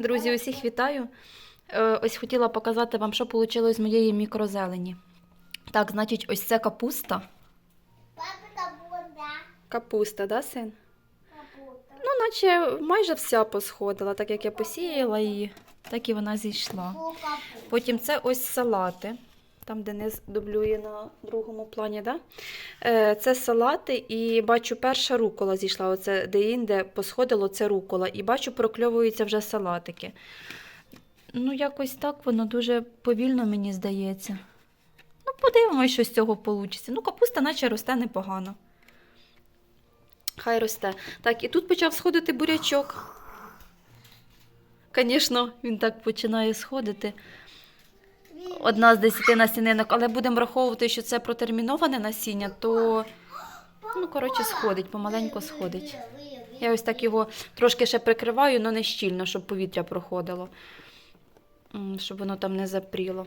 Друзі, усіх вітаю. Е, Ось хотіла показати вам, що вийшло з моєї мікрозелені. Так, значить, ось це капуста. Капуста, да, син? Капуста. Ну, наче майже вся посходила, так як я посіяла її, так і вона зійшла. Потім це ось салати. Там Денис дублює на другому плані, да? Е, Це салати, і бачу, перша рукола зійшла. Оце де-інде посходило, це рукола. І бачу, прокльовуються вже салатики. Ну, якось так воно дуже повільно, мені здається. Ну, подивимось, що з цього вийде. Ну, капуста наче росте непогано. Хай росте. Так, і тут почав сходити бурячок. Звісно, він так починає сходити одна з десяти насінинок, але будемо враховувати, що це протерміноване насіння, то ну, коротше, сходить, помаленько сходить. Я ось так його трошки ще прикриваю, але не щільно, щоб повітря проходило, щоб воно там не запріло.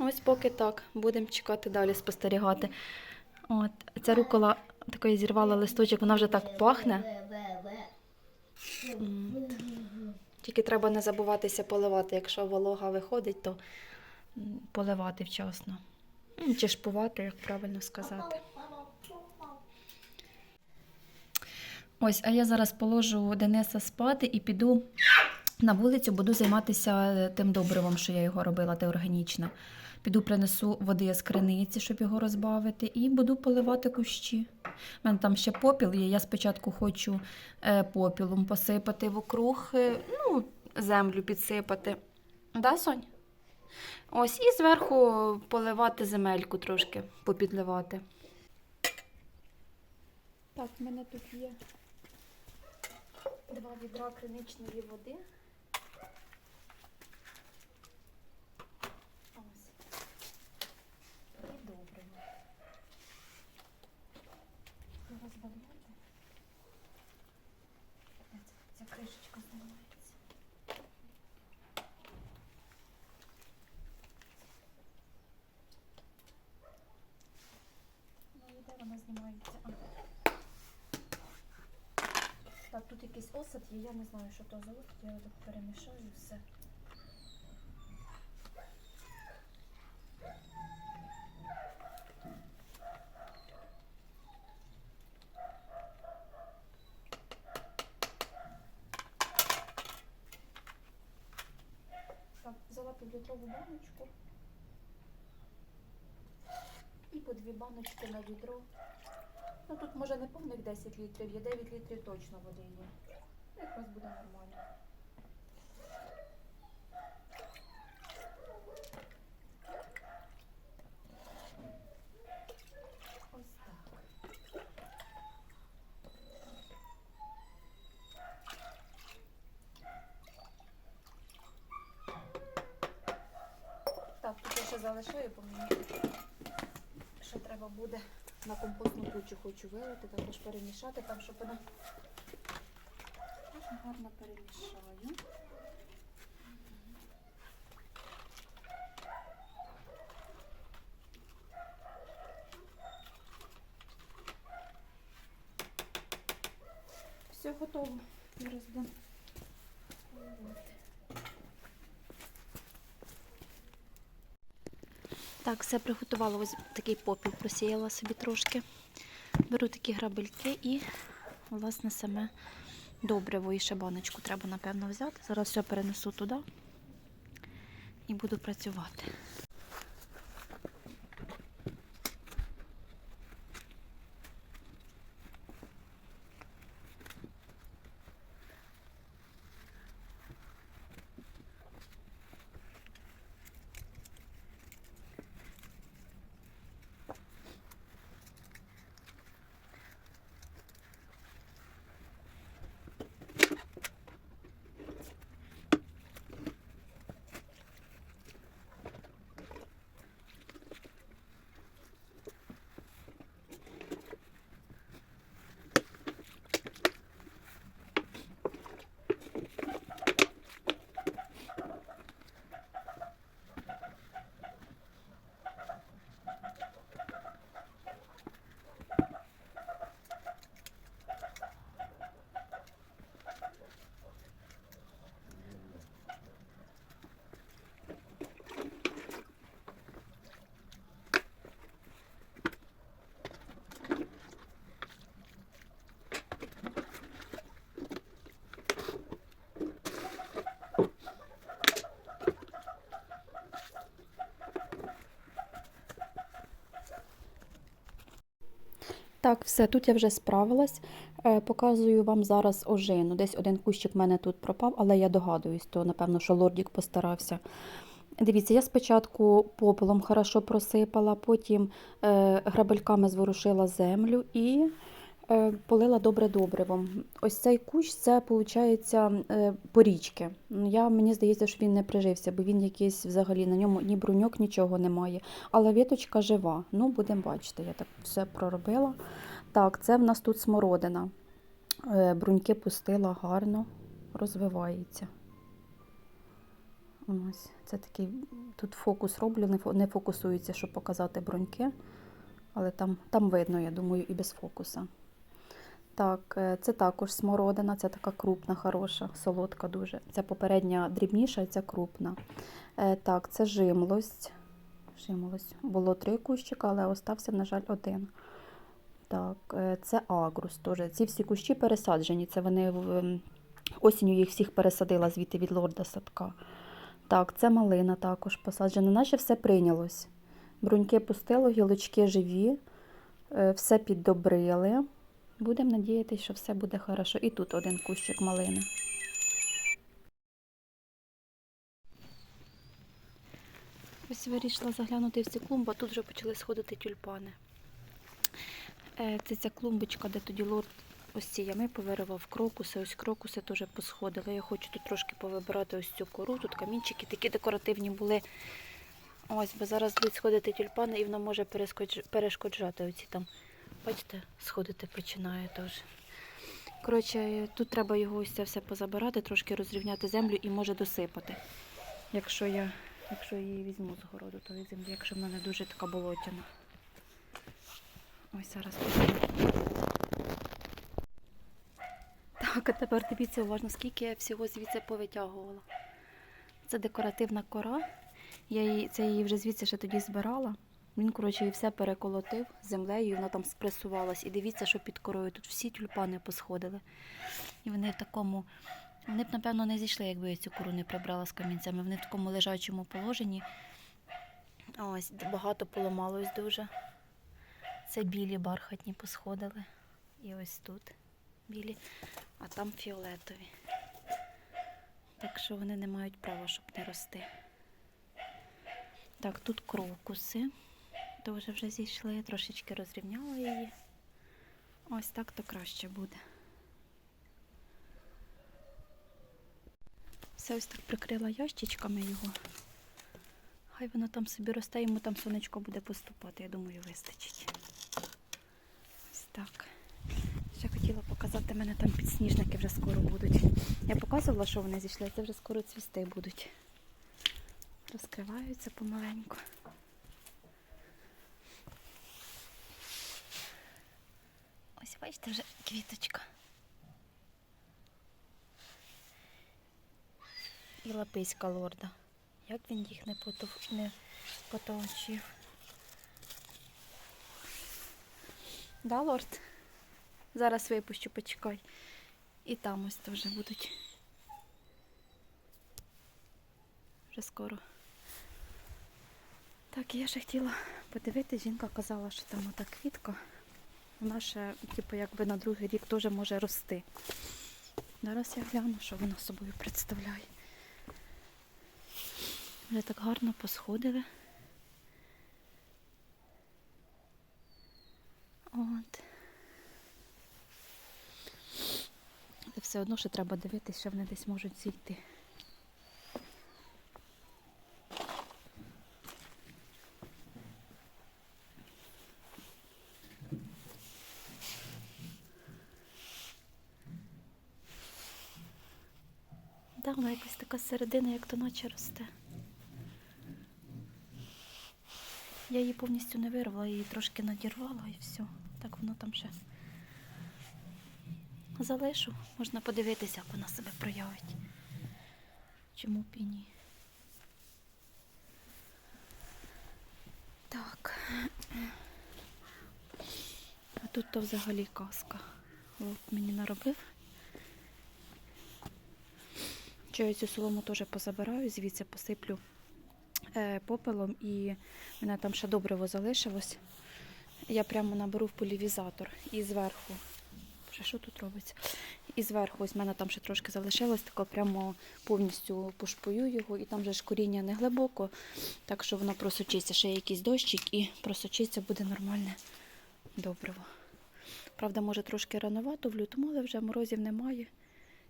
Ось поки так. Будемо чекати далі, спостерігати. От, ця рукола така зірвала листочок, вона вже так пахне. М, Тільки треба не забуватися поливати. Якщо волога виходить, то поливати вчасно. Чи шпувати, як правильно сказати. Ось, а я зараз положу Дениса спати і піду на вулицю, буду займатися тим добривом, що я його робила, те органічне. Піду принесу води з криниці, щоб його розбавити, і буду поливати кущі. У мене там ще попіл є. Я спочатку хочу е, попілом посипати вокруг, е, ну, землю підсипати. Да, Сонь? Ось, і зверху поливати земельку трошки, попідливати. Так, в мене тут є два відра криничної води. Ось. І добре. Розбавляти. Ця кришечка знімається. Ну і де вона знімається? А. Так, тут якийсь осад є, я не знаю, що то за осад, я його так перемішаю все. Так, взяла баночку. І по дві баночки на відро. Ну тут може не повних 10 літрів, є 9 літрів точно води є. Якось буде нормально. Ось так. Так, тут я ще залишаю, бо мені ще треба буде на компостну кучу хочу вилити, також перемішати там, щоб вона гарно перемішаю. Все готово. Зараз будемо Так, все приготувала. Ось такий попіл просіяла собі трошки. Беру такі грабельки і, власне, саме добриво і ще баночку треба, напевно, взяти. Зараз все перенесу туди і буду працювати. Так, все, тут я вже справилась. Е, Показую вам зараз ожину. Десь один кущик в мене тут пропав, але я догадуюсь, то напевно, що лордік постарався. Дивіться, я спочатку попелом хорошо просипала, потім е, грабельками зворушила землю і полила добре добривом. Ось цей кущ це виходить е, порічки. Я, мені здається, що він не прижився, бо він якийсь взагалі на ньому ні бруньок, нічого немає. Але віточка жива. Ну, будемо бачити, я так все проробила. Так, це в нас тут смородина. Е, Бруньки пустила гарно, розвивається. Ось, це такий тут фокус роблю, не фокусується, щоб показати бруньки, але там, там видно, я думаю, і без фокуса. Так, е, це також смородина, це така крупна, хороша, солодка дуже. Ця попередня дрібніша, ця крупна. Е, Так, це жимлость. Жимлость. Було три кущика, але остався, на жаль, один. Так, е, це агрус теж. Ці всі кущі пересаджені. Це вони в- осінню їх всіх пересадила звідти від лорда садка. Так, це малина також посаджена. Наче все прийнялось. Бруньки пустило, гілочки живі, все піддобрили. Будемо надіятися, що все буде хорошо. І тут один кущик малини. Ось вирішила заглянути в цю клумбу, а тут вже почали сходити тюльпани. Е, Це ця клумбочка, де тоді лорд ось ці ями повиривав крокуси, ось крокуси теж посходили. Я хочу тут трошки повибирати ось цю кору. Тут камінчики такі декоративні були. Ось, бо зараз будуть сходити тюльпани і воно може перешкоджати оці там. Бачите, сходити починає теж. Коротше, тут треба його ось це все позабирати, трошки розрівняти землю і може досипати. Якщо я, якщо я її візьму з городу, то землі, якщо в мене дуже така болотяна. Ось зараз. Так, а тепер дивіться уважно, скільки я всього звідси повитягувала. Це декоративна кора. Я її, це її вже звідси ще тоді збирала. Він, коротше, її все переколотив землею, і вона там спресувалась. І дивіться, що під корою. Тут всі тюльпани посходили. І вони в такому. Вони б, напевно, не зійшли, якби я цю кору не прибрала з камінцями. Вони в такому лежачому положенні. Ось, багато поламалось дуже. Це білі бархатні посходили. І ось тут білі, а там фіолетові. Так що вони не мають права, щоб не рости. Так, тут крокуси. Дуже вже зійшли, трошечки розрівняла її. Ось так то краще буде. Все ось так прикрила ящичками його. Хай воно там собі росте, йому там сонечко буде поступати, я думаю, вистачить. Ось так. Ще хотіла показати, мене там підсніжники вже скоро будуть. Я показувала, що вони зійшли, це вже скоро цвісти будуть. Розкриваються помаленьку. Ось бачите, вже квіточка. І лаписька лорда. Як він їх не, потов... не потовчив. Да, лорд? Зараз випущу, почекай. І там ось теж будуть. Вже скоро. Так, я ще хотіла подивитися, жінка казала, що там ота квітка. Вона ще, типу, якби на другий рік теж може рости. Зараз я гляну, що вона собою представляє. Вже так гарно посходили. От. Але все одно ще треба дивитися, що вони десь можуть зійти. Да, вона середина, як то наче росте. Я її повністю не вирвала, її трошки надірвала і все. Так воно там ще залишу. Можна подивитися, як вона себе проявить. Чому б і ні? Так. А тут то взагалі казка. От мені наробив. Що я цю солому теж позабираю, звідси посиплю е, попелом і в мене там ще добриво залишилось. я прямо наберу в полівізатор і зверху. Що тут робиться? І зверху, ось в мене там ще трошки залишилось, тако прямо повністю пошпую його, і там же ж коріння не глибоко, так що воно просочиться. Ще якийсь дощик і просочиться буде нормальне добриво. Правда, може трошки рановато в лютому, але вже морозів немає.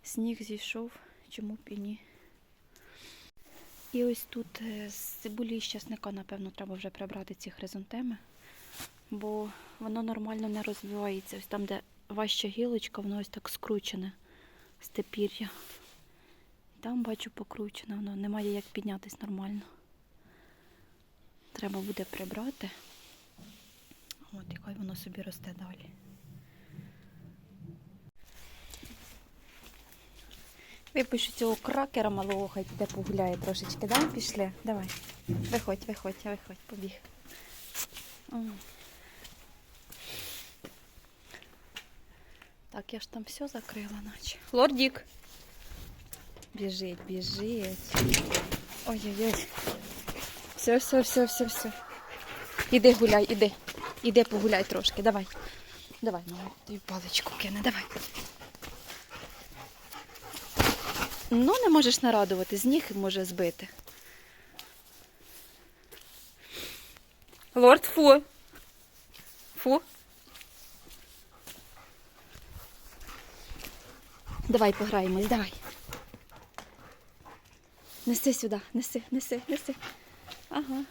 Сніг зійшов, чому б і ні. І ось тут е, з цибулі з часника, напевно, треба вже прибрати ці хризантеми, бо воно нормально не розвивається. Ось там, де важча гілочка, воно ось так скручене з тепір'я. Там бачу покручене, воно немає як піднятись нормально. Треба буде прибрати. От, і хай воно собі росте далі. Випишу цього кракера малого, хай піде погуляє трошечки, да? Пішли. Давай. Виходь, виходь, виходь, побіг. Так, я ж там все закрила, наче. Лордік. Біжить, біжить. Ой-ой-ой. Все, все, все, все, все. Іди гуляй, іди. Іди погуляй трошки, давай. Давай, мама, тобі паличку кине, давай. Ну, не можеш нарадувати, з ніг може збити. Лорд фу. Фу. Давай пограємось, давай. Неси сюди, неси, неси, неси. Ага.